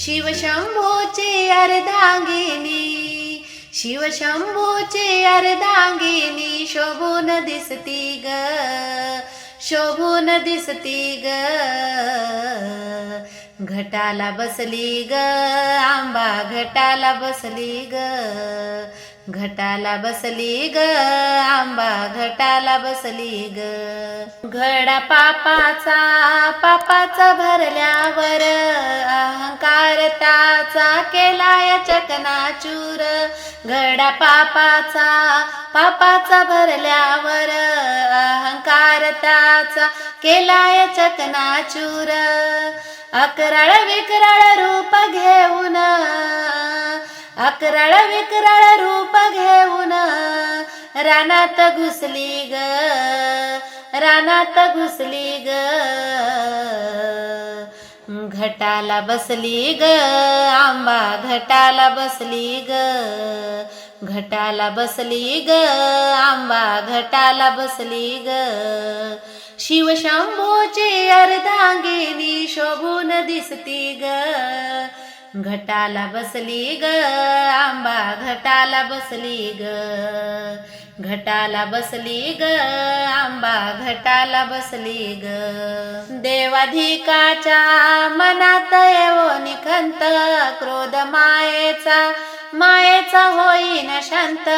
शिवशंभूची अर्धांगिनी शिवशंभूची अर्धांगिनी शोभून दिसती ग शोभून दिसती ग. घटाला बसली ग आंबा घटाला बसली ग घटाला बसली ग आंबा घटाला बसली ग. घडा पापाचा पापाचा भरल्यावर पापाचा केलाय चकनाचूर. घडा पापाचा पापाचा भरल्यावर अहंकार त्याचा केलाय चकनाचूर. अकराळ विकराळ रूप घेऊन अकराळ विकराळ रूप घेऊन रानात घुसली ग रानात घुसली ग. घटाला बसली ग आंबा घटाला बसली ग. घटाला बसली ग आंबा घटाला बसली ग. शिवशंभोचे अर्धांगिनी शोभून दिसती ग. घटाला बसली ग आंबा घटाला बसली ग. घटाला बसली ग आंबा घटाला बसली ग. देवाधिकाच्या मनात येवो निखंत क्रोध मायेचा मायेचा होईन शांत.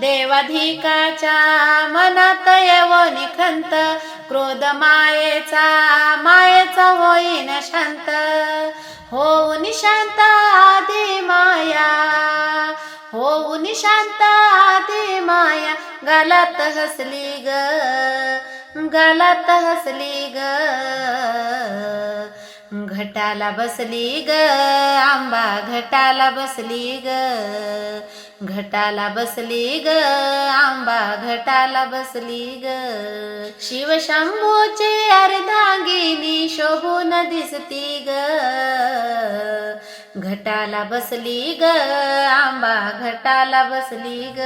देवाधिकाच्या मनात येवो निखंत क्रोध मायेचा मायेचा होईन शांत. होऊन शांत दे माया होऊन शांत दे माया गालात हसली ग गालात हसली ग. घटाला बसली ग आंबा घटाला बसली ग. घटाला बसली ग आंबा घटाला बसली ग. शिवशंभूचे अर्धांगिनी शोभून दिसती ग. घटाला बसली ग आंबा घटाला बसली ग.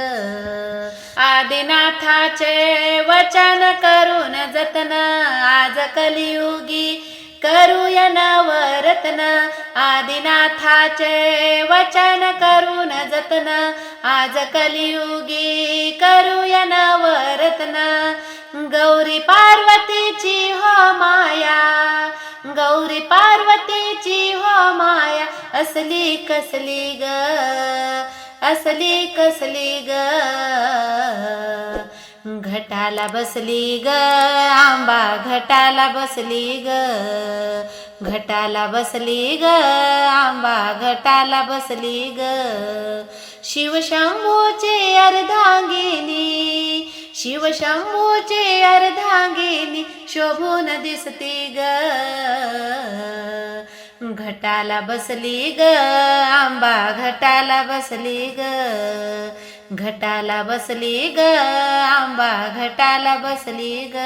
आदिनाथाचे वचन करून जतन आज कलियुगी करूया नवरत्न आदिनाथाचे वचन करून जतन. आज कलियुगी करूया नवरत्न गौरी पार्वतीची हो माया. गौरी पार्वतीची हो माया. असली कसली ग? असली कसली ग? घटाला बसली ग आंबा घटाला बसली ग. घटाला बसली ग आंबा घटाला बसली ग. शिवशंभूचे अर्धांगिनी शिवशंभूचे अर्धांगिनी शोभून दिसती ग. घटाला बसली ग आंबा घटाला बसली ग. घटाला बसली ग आंबा घटाला बसली ग.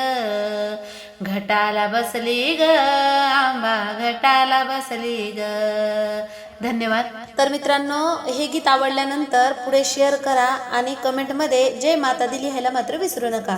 घटाला बसली ग आंबा घटाला बसली ग. धन्यवाद. तर मित्रांनो हे गीत आवडल्यानंतर पुढे शेअर करा आणि कमेंटमध्ये जय माता दी लिहायला मात्र विसरू नका.